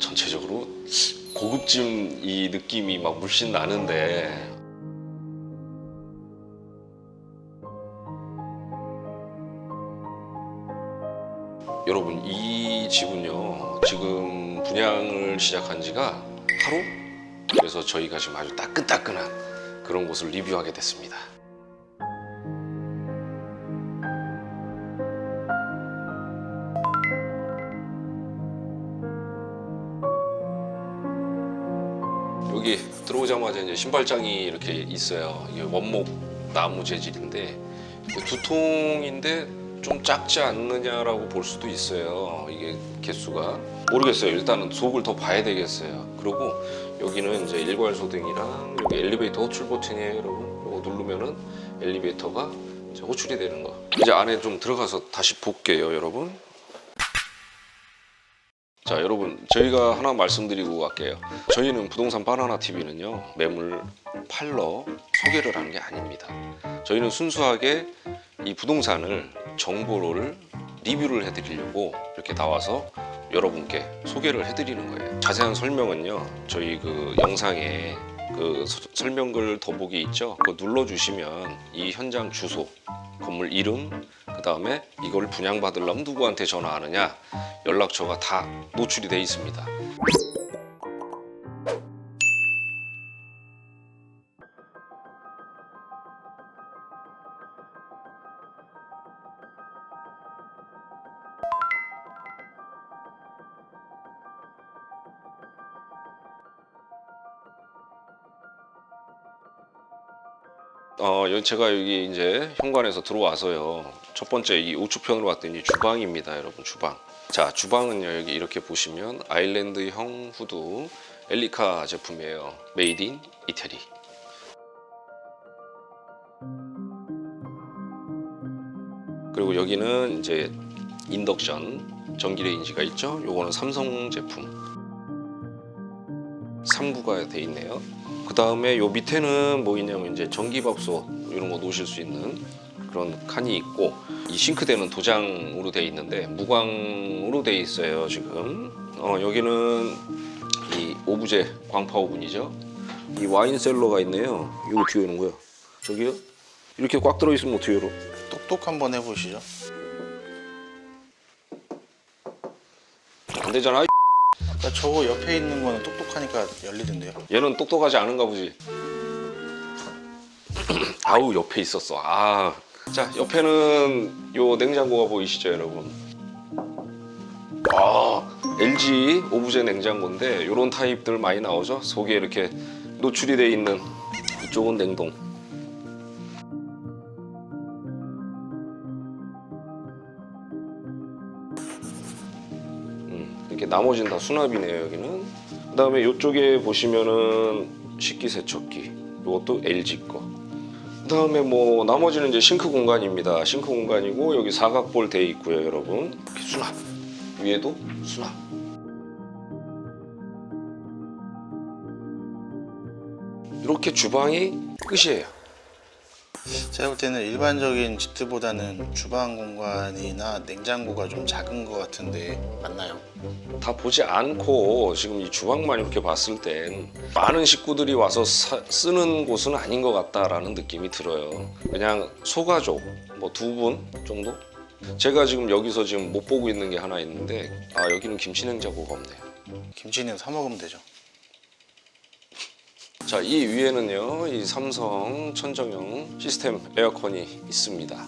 전체적으로 고급진 이 느낌이 막 물씬 나는데 여러분 이 집은요 지금 분양을 시작한 지가 하루? 그래서 저희가 지금 아주 따끈따끈한 그런 곳을 리뷰하게 됐습니다. 들어오자마자 이제 신발장이 이렇게 있어요. 이게 원목 나무 재질인데 두 통인데 좀 작지 않느냐라고 볼 수도 있어요. 이게 개수가 모르겠어요. 일단은 속을 더 봐야 되겠어요. 그리고 여기는 이제 일괄 소등이랑 여기 엘리베이터 호출 버튼이에요, 여러분. 이거 누르면은 엘리베이터가 호출이 되는 거. 이제 안에 좀 들어가서 다시 볼게요, 여러분. 자 여러분 저희가 하나 말씀드리고 갈게요. 저희는 부동산 바나나 TV는요 매물 팔러 소개를 하는 게 아닙니다. 저희는 순수하게 이 부동산을 정보를 리뷰를 해드리려고 이렇게 나와서 여러분께 소개를 해드리는 거예요. 자세한 설명은요 저희 그 영상에 그 서- 설명글 더보기 있죠? 그거 눌러주시면 이 현장 주소 건물 이름 그 다음에 이걸 분양받으려면 누구한테 전화하느냐 연락처가 다 노출이 돼 있습니다. 어, 여- 제가 여기 이제 현관에서 들어와서요. 첫 번째 이 우측편으로 왔더니 주방입니다, 여러분 주방. 자, 주방은요 여기 이렇게 보시면 아일랜드형 후드 엘리카 제품이에요. 메이드 인 이태리. 그리고 여기는 이제 인덕션 전기레인지가 있죠. 요거는 삼성 제품. 3구가 돼 있네요. 그 다음에 요 밑에는 뭐 있냐면 이제 전기밥솥 이런 거 놓으실 수 있는 그런 칸이 있고 이 싱크대는 도장으로 돼 있는데 무광으로 돼 있어요 지금. 어 여기는 이 오브제 광파 오븐이죠. 이 와인 셀러가 있네요. 이거 어떻게 여는 거야? 저기요? 이렇게 꽉 들어 있으면 어떻게 열어? 똑똑 한번 해보시죠. 안 되잖아. 아까 저거 옆에 있는 거는 똑똑하니까 열리던데요. 얘는 똑똑하지 않은가 보지. 아우 옆에 있었어. 아, 자 옆에는 요 냉장고가 보이시죠, 여러분? 아, LG 오브제 냉장고인데 요런 타입들 많이 나오죠. 속에 이렇게 노출이 돼 있는 이쪽은 냉동. 음, 이렇게 나머지는 다 수납이네요 여기는 그 다음에 이쪽에 보시면은 식기세척기 이것도 LG 거그 다음에 뭐 나머지는 이제 싱크 공간입니다. 싱크 공간이고 여기 사각볼 돼 있고요 여러분. 이렇게 수납 위에도 수납 이렇게 주방이 끝이에요 제가 볼 때는 일반적인 집들보다는 주방 공간이나 냉장고가 좀 작은 것 같은데 맞나요? 다 보지 않고 지금 이 주방만 이렇게 봤을 땐 많은 식구들이 와서 사- 쓰는 곳은 아닌 것 같다라는 느낌이 들어요. 그냥 소가족 뭐 두 분 정도? 제가 지금 여기서 지금 못 보고 있는 게 하나 있는데 아 여기는 김치 냉장고가 없네요. 김치는 사 먹으면 되죠. 자, 이 위에는요, 이 삼성 천정형 시스템 에어컨이 있습니다.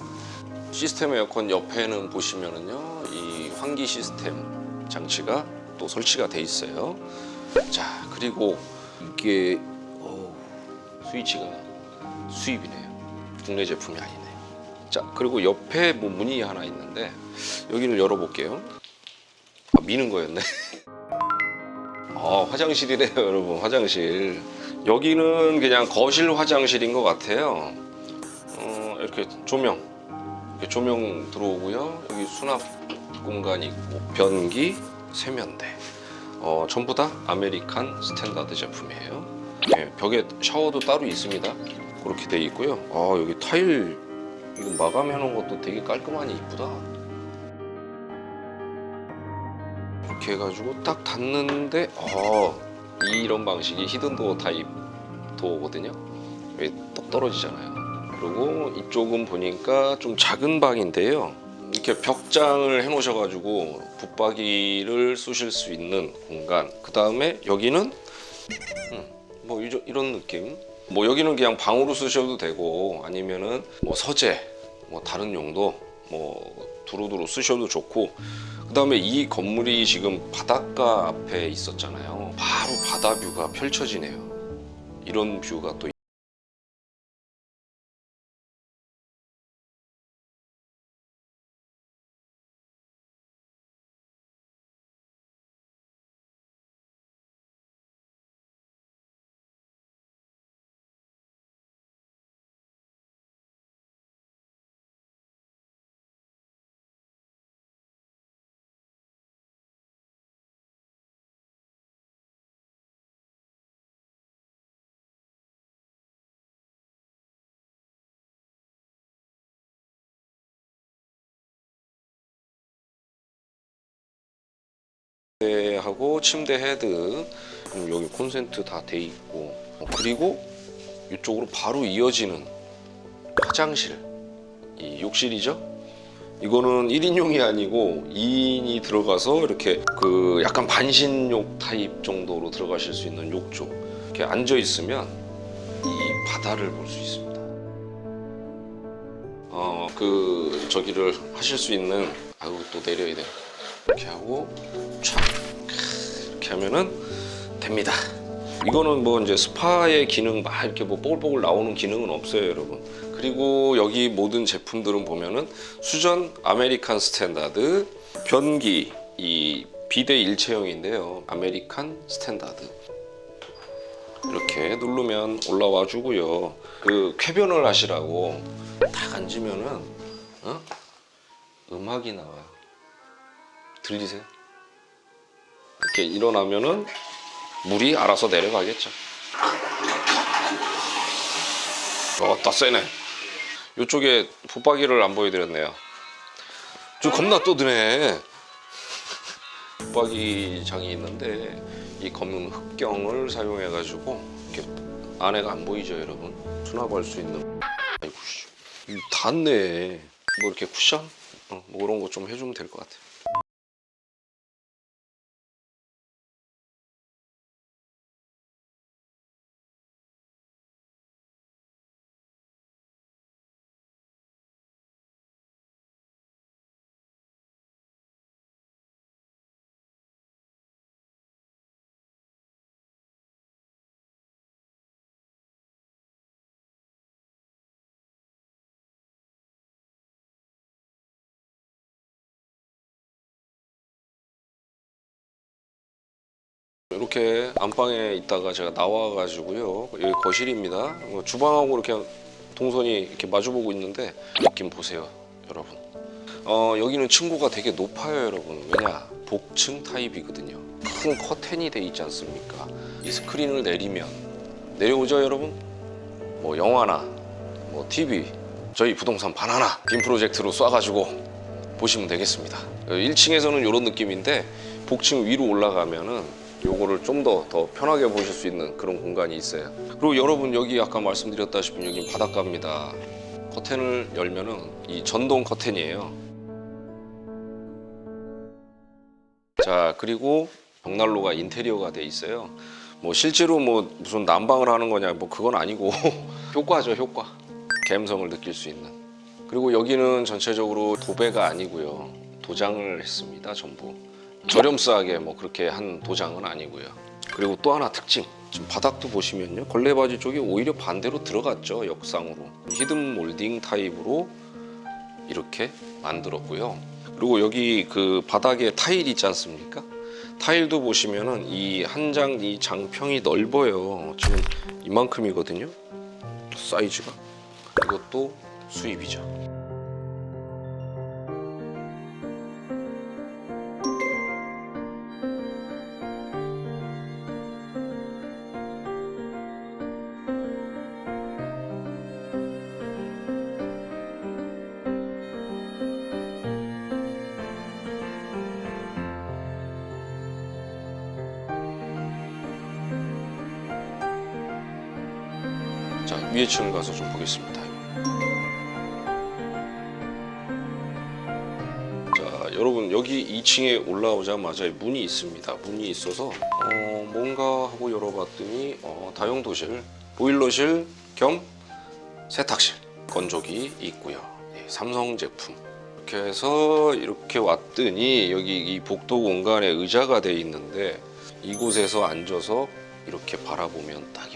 시스템 에어컨 옆에는 보시면은요, 이 환기 시스템 장치가 또 설치가 돼 있어요. 자, 그리고 이게 어우, 스위치가 수입이네요. 국내 제품이 아니네. 자, 그리고 옆에 뭐 문이 하나 있는데 여기를 열어볼게요. 아, 미는 거였네. 아, 화장실이래요, 여러분. 화장실. 여기는 그냥 거실 화장실인 것 같아요. 어, 이렇게 조명, 이렇게 조명 들어오고요. 여기 수납 공간이 있고 변기, 세면대. 어, 전부 다 아메리칸 스탠다드 제품이에요. 예, 벽에 샤워도 따로 있습니다. 그렇게 돼 있고요. 아, 여기 타일 이거 마감해 놓은 것도 되게 깔끔하니 이쁘다. 이렇게 해가지고 딱 닫는데 어 이런 방식이 히든도어 타입 도어거든요. 왜똑 떨어지잖아요. 그리고 이쪽은 보니까 좀 작은 방인데요. 이렇게 벽장을 해 놓으셔가지고 붙박이를 쑤실 수 있는 공간. 그 다음에 여기는 음, 뭐 이런 느낌. 뭐 여기는 그냥 방으로 쓰셔도 되고 아니면은 뭐 서재, 뭐 다른 용도 뭐 두루두루 쓰셔도 좋고. 그 다음에 이 건물이 지금 바닷가 앞에 있었잖아요. 바로 바다 뷰가 펼쳐지네요. 이런 뷰가 또 하고 침대 헤드 여기 콘센트 다 돼 있고. 어, 그리고 이쪽으로 바로 이어지는 화장실. 이 욕실이죠? 이거는 1인용이 아니고 2인이 들어가서 이렇게 그 약간 반신욕 타입 정도로 들어가실 수 있는 욕조. 이렇게 앉아 있으면 이 바다를 볼 수 있습니다. 어 그 저기를 하실 수 있는 아유 또 내려야 돼. 이렇게 하고 촥 하면은 됩니다. 이거는 뭐 이제 스파의 기능 막 이렇게 뭐 뽀글뽀글 나오는 기능은 없어요, 여러분. 그리고 여기 모든 제품들은 보면은 수전 아메리칸 스탠다드 변기 이 비대 일체형인데요. 아메리칸 스탠다드 이렇게 누르면 올라와 주고요. 그 쾌변을 하시라고 딱 앉으면은 어? 음악이 나와요. 들리세요? 이렇게 일어나면은 물이 알아서 내려가겠죠. 어따 세네. 이쪽에 붙박이를 안 보여드렸네요. 저 겁나 떠드네. 붙박이 장이 있는데 이 검은 흑경을 사용해 가지고 이렇게 안에가 안 보이죠, 여러분? 수납할 수 있는. 아이고 닿네. 뭐 이렇게 쿠션? 어, 뭐 그런 거 좀 해주면 될 것 같아. 이렇게 안방에 있다가 제가 나와가지고요. 여기 거실입니다. 뭐 주방하고 이렇게 동선이 이렇게 마주보고 있는데 느낌 보세요, 여러분. 어, 여기는 층고가 되게 높아요, 여러분. 왜냐? 복층 타입이거든요. 큰 커튼이 돼 있지 않습니까? 이 스크린을 내리면 내려오죠, 여러분? 뭐 영화나 뭐 TV, 저희 부동산 바나나 빔 프로젝트로 쏴가지고 보시면 되겠습니다. 1층에서는 이런 느낌인데 복층 위로 올라가면은 요거를 좀 더 더 편하게 보실 수 있는 그런 공간이 있어요. 그리고 여러분 여기 아까 말씀드렸다시피 여기 바닷가입니다. 커튼을 열면은 이 전동 커튼이에요. 자 그리고 벽난로가 인테리어가 돼 있어요. 뭐 실제로 뭐 무슨 난방을 하는 거냐 뭐 그건 아니고 효과죠 효과. 감성을 느낄 수 있는. 그리고 여기는 전체적으로 도배가 아니고요 도장을 했습니다 전부. 저렴싸게 뭐 그렇게 한 도장은 아니고요. 그리고 또 하나 특징. 지금 바닥도 보시면요. 걸레바지 쪽이 오히려 반대로 들어갔죠. 역상으로. 히든 몰딩 타입으로 이렇게 만들었고요. 그리고 여기 그 바닥에 타일 있지 않습니까? 타일도 보시면은 이 한 장 이 장평이 넓어요. 지금 이만큼이거든요. 사이즈가. 이것도 수입이죠. 위에 층 가서 좀 보겠습니다. 자, 여러분 여기 2층에 올라오자마자 문이 있습니다. 문이 있어서 어, 뭔가 하고 열어봤더니 어, 다용도실, 보일러실 겸 세탁실, 건조기 있고요. 예, 삼성 제품. 이렇게 해서 이렇게 왔더니 여기 이 복도 공간에 의자가 돼 있는데 이곳에서 앉아서 이렇게 바라보면 딱이거든요.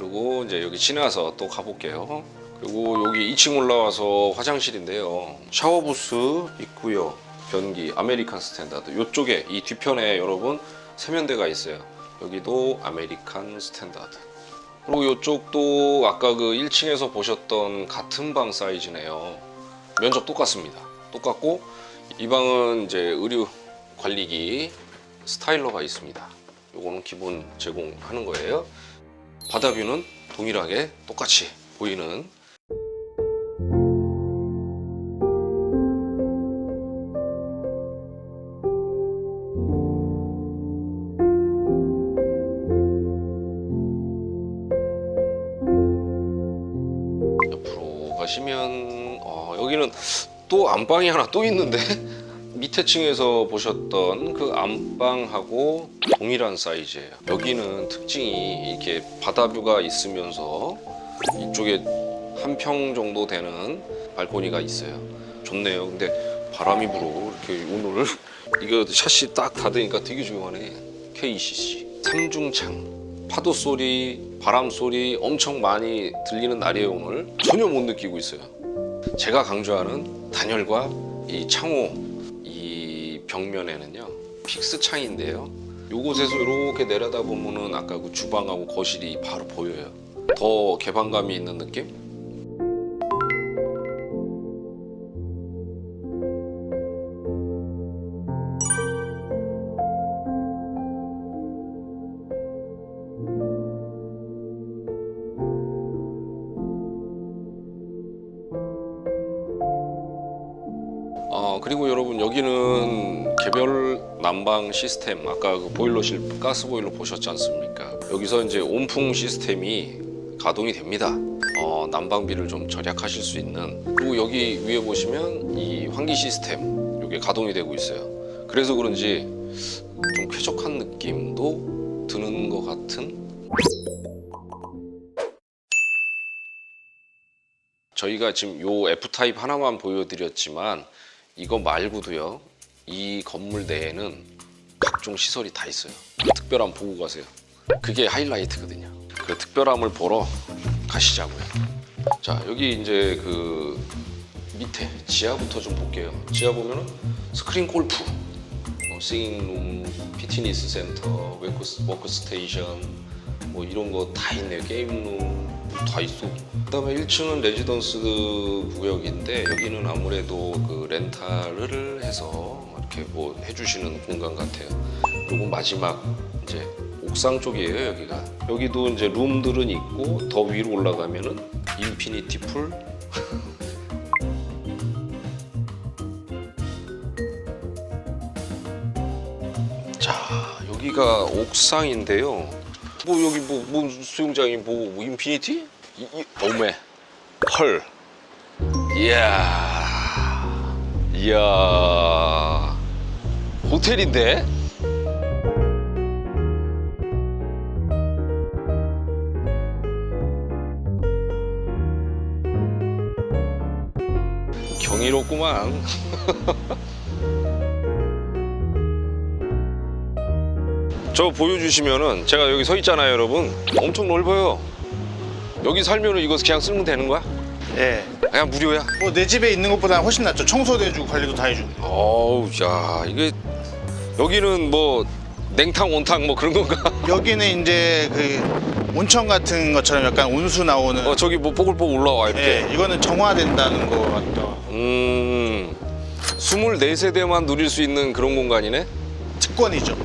그리고 이제 여기 지나서 또 가볼게요. 그리고 여기 2층 올라와서 화장실인데요. 샤워 부스 있고요. 변기 아메리칸 스탠다드. 이쪽에 이 뒤편에 여러분 세면대가 있어요. 여기도 아메리칸 스탠다드. 그리고 이쪽도 아까 그 1층에서 보셨던 같은 방 사이즈네요. 면적 똑같습니다. 똑같고 이 방은 이제 의류 관리기 스타일러가 있습니다. 요거는 기본 제공하는 거예요. 바다뷰는 동일하게 똑같이 보이는 옆으로 가시면 어, 여기는 또 안방이 하나 또 있는데 밑에 층에서 보셨던 그 안방하고 동일한 사이즈예요. 여기는 특징이 이렇게 바다뷰가 있으면서 이쪽에 한 평 정도 되는 발코니가 있어요. 좋네요. 근데 바람이 불어 이렇게 오늘 이거 샷시 딱 닫으니까 되게 조용하네. KCC 삼중창 파도 소리, 바람 소리 엄청 많이 들리는 날이에요 오늘. 전혀 못 느끼고 있어요. 제가 강조하는 단열과 이 창호 이 벽면에는요 픽스 창인데요. 요곳에서 이렇게 내려다 보면은 아까 그 주방하고 거실이 바로 보여요. 더 개방감이 있는 느낌? 그리고 여러분 여기는 개별 난방 시스템 아까 그 보일러실 가스 보일러 보셨지 않습니까? 여기서 이제 온풍 시스템이 가동이 됩니다. 어, 난방비를 좀 절약하실 수 있는 그리고 여기 위에 보시면 이 환기 시스템 이게 가동이 되고 있어요. 그래서 그런지 좀 쾌적한 느낌도 드는 것 같은 저희가 지금 요 F 타입 하나만 보여드렸지만 이거 말고도요 이 건물 내에는 각종 시설이 다 있어요. 특별함 보고 가세요. 그게 하이라이트거든요. 그 특별함을 보러 가시자고요. 자 여기 이제 그 밑에 지하부터 좀 볼게요. 지하 보면은 스크린 골프 뭐 싱잉룸 피트니스 센터 웨크 워크스테이션 뭐 이런 거 다 있네요. 게임룸 다 있어 그다음에 1층은 레지던스 구역인데 여기는 아무래도 그 렌탈을 해서 이렇게 뭐 해주시는 공간 같아요. 그리고 마지막 이제 옥상 쪽이에요 여기가. 여기도 이제 룸들은 있고 더 위로 올라가면은 인피니티 풀. 자 여기가 옥상인데요. 뭐 여기 뭐, 뭐 수영장이 뭐, 뭐 인피니티? 이, 이, 오메 헐 이야. 이야. 호텔인데? 경이롭구만 저 보여주시면은 제가 여기 서 있잖아요 여러분 엄청 넓어요 여기 살면은 이거 그냥 쓰면 되는 거야? 예. 그냥 무료야 뭐 내 집에 있는 것보다 훨씬 낫죠. 청소도 해주고 관리도 다 해주고. 어우 야 이게 여기는 뭐 냉탕 온탕 뭐 그런 건가? 여기는 이제 그 온천 같은 것처럼 약간 온수 나오는. 어 저기 뭐 뽀글뽀글 올라와 이렇게 예, 이거는 정화된다는 거 같다. 음 24세대만 누릴 수 있는 그런 공간이네 특권이죠.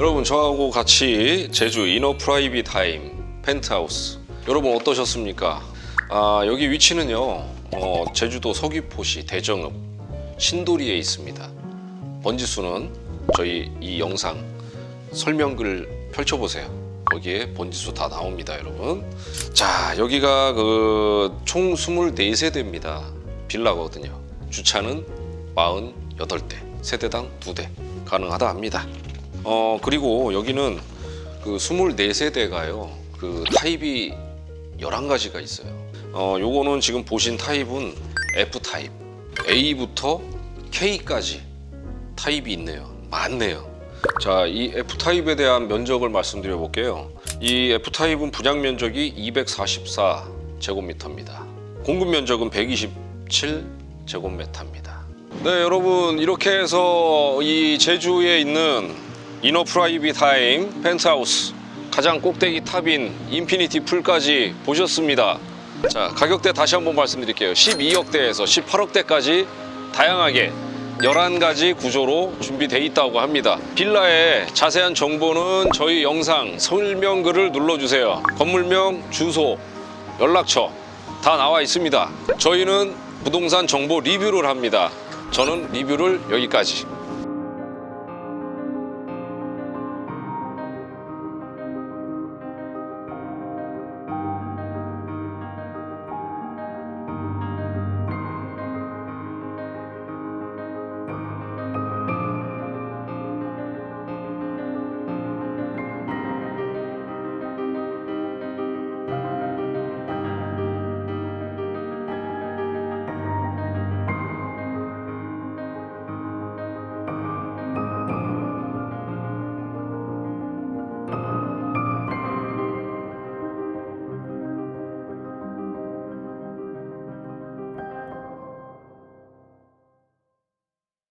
여러분 저하고 같이 제주 이너 프라이빗 타임 펜트하우스 여러분 어떠셨습니까? 아 여기 위치는요 어, 제주도 서귀포시 대정읍 신도리에 있습니다. 번지수는 저희 이 영상 설명글 펼쳐보세요. 거기에 번지수 다 나옵니다, 여러분. 자, 여기가 그 총 24세대입니다. 빌라거든요. 주차는 48대, 세대당 2대 가능하다 합니다. 어, 그리고 여기는 그 24세대가요. 그 타입이 11가지가 있어요. 어, 요거는 지금 보신 타입은 F 타입. A부터 K까지 타입이 있네요. 많네요. 자, 이 F 타입에 대한 면적을 말씀드려 볼게요. 이 F 타입은 분양 면적이 244 제곱미터입니다. 공급 면적은 127 제곱미터입니다. 네, 여러분 이렇게 해서 이 제주에 있는 이너 프라이빗 타임 펜트하우스 가장 꼭대기 탑인 인피니티 풀까지 보셨습니다. 자, 가격대 다시 한번 말씀드릴게요. 12억대에서 18억대까지 다양하게 11가지 구조로 준비되어 있다고 합니다. 빌라의 자세한 정보는 저희 영상 설명글을 눌러주세요. 건물명, 주소, 연락처 다 나와 있습니다. 저희는 부동산 정보 리뷰를 합니다. 저는 리뷰를 여기까지.